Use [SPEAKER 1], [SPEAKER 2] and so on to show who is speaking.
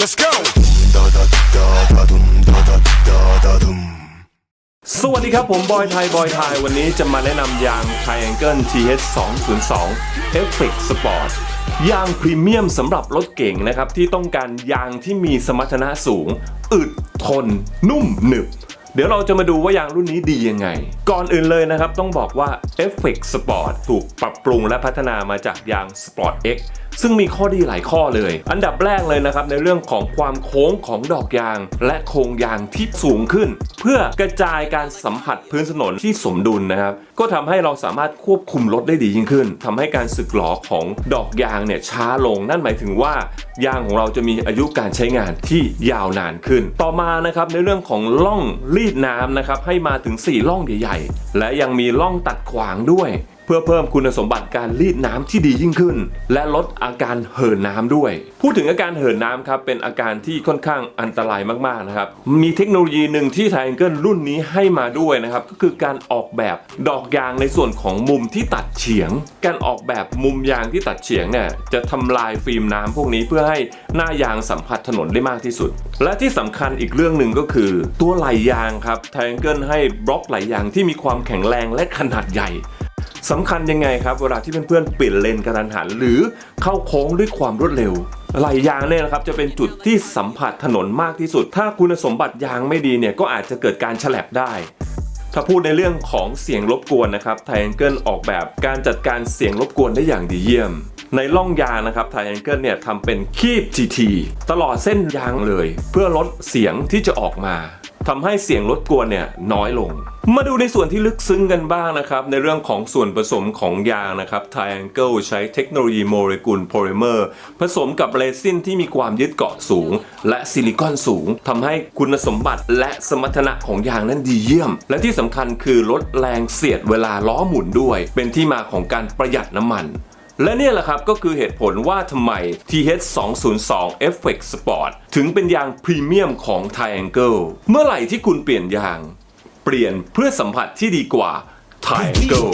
[SPEAKER 1] Let's go.
[SPEAKER 2] สวัสดีครับผมบอยไทย บอยไทย วันนี้จะมาแนะนำยาง Triangle TH 202 Effect Sport ยางพรีเมียมสำหรับรถเก่งนะครับ ที่ต้องการยางที่มีสมรรถนะสูง อึดทน นุ่มหนึบเดี๋ยวเราจะมาดูว่ายางรุ่นนี้ดียังไง ก่อนอื่นเลยนะครับ ต้องบอกว่า Effect Sport ถูกปรับปรุงและพัฒนามาจากยาง Sport X ซึ่งมีข้อดีหลายข้อเลย อันดับแรกเลยนะครับในเรื่องของความโค้งของดอกยาง และโครงยางที่สูงขึ้น เพื่อกระจายการสัมผัสพื้นถนนที่สมดุลนะครับ ก็ทำให้เราสามารถควบคุมรถได้ดียิ่งขึ้นทำให้การสึกหรอของดอกยางเนี่ยช้าลง นั่นหมายถึงว่ายางของเราจะมีอายุการใช้งานที่ยาวนานขึ้น ต่อมานะครับในเรื่องของล่องรีดน้ำนะครับให้มาถึง 4 ล่องใหญ่ๆและยังมีล่องตัดขวางด้วย เพื่อเพิ่มคุณสมบัติการรีดน้ำที่ดียิ่งขึ้น และลดอาการเหินน้ำด้วย พูดถึงอาการเหินน้ำครับเป็นอาการที่ค่อนข้างอันตรายมากๆนะครับมีเทคโนโลยีหนึ่งที่ Triangle รุ่นนี้ให้มาด้วยนะครับก็คือการออกแบบดอกยางในส่วนของมุมที่ตัดเฉียง การออกแบบมุมยางที่ตัดเฉียงเนี่ยจะทำลายฟิล์มน้ำพวกนี้เพื่อให้หน้ายางสัมผัสถนนได้มากที่สุด และที่สำคัญอีกเรื่องหนึ่งก็คือ ตัวไหลยางครับ Triangle ให้บล็อกไหลยางที่มีความแข็งแรงและขนาดใหญ่ สำคัญยังไงครับ เวลาที่เพื่อนๆเปลี่ยนเลนกระทันหัน หรือเข้าโค้งด้วยความรวดเร็วไหลยางเนี่ยนะครับจะเป็นจุดที่สัมผัสถนนมากที่สุด ถ้าคุณสมบัติยางไม่ดีเนี่ยก็อาจจะเกิดการฉลับได้ ถ้าพูดในเรื่องของเสียงรบกวนนะครับ Triangle ออกแบบการจัดการเสียงรบกวนได้อย่างดีเยี่ยม ในล่องยางนะครับ Triangle เนี่ยทำเป็นคีบ GT ตลอดเส้นยางเลย เพื่อลดเสียงที่จะออกมา ทำให้เสียงรบกวนเนี่ยน้อยลง มาดูในส่วนที่ลึกซึ้งกันบ้างนะครับ ในเรื่องของส่วนผสมของยางนะครับ Triangle ใช้เทคโนโลยีโมเลกุลโพลิเมอร์ผสมกับเรซินที่มีความยึดเกาะสูง และซิลิคอนสูงทำให้คุณสมบัติและสมรรถนะของยางนั้นดีเยี่ยม และที่สำคัญคือลดแรงเสียดเวลาล้อหมุนด้วย เป็นที่มาของการประหยัดน้ำมัน และเนี่ยแหละครับก็คือเหตุผลว่าทำไม TH 202 Effect Sport ถึงเป็นยางพรีเมียมของ Triangle เมื่อไหร่ที่คุณเปลี่ยนยาง เปลี่ยนเพื่อสัมผัสที่ดีกว่า Triangle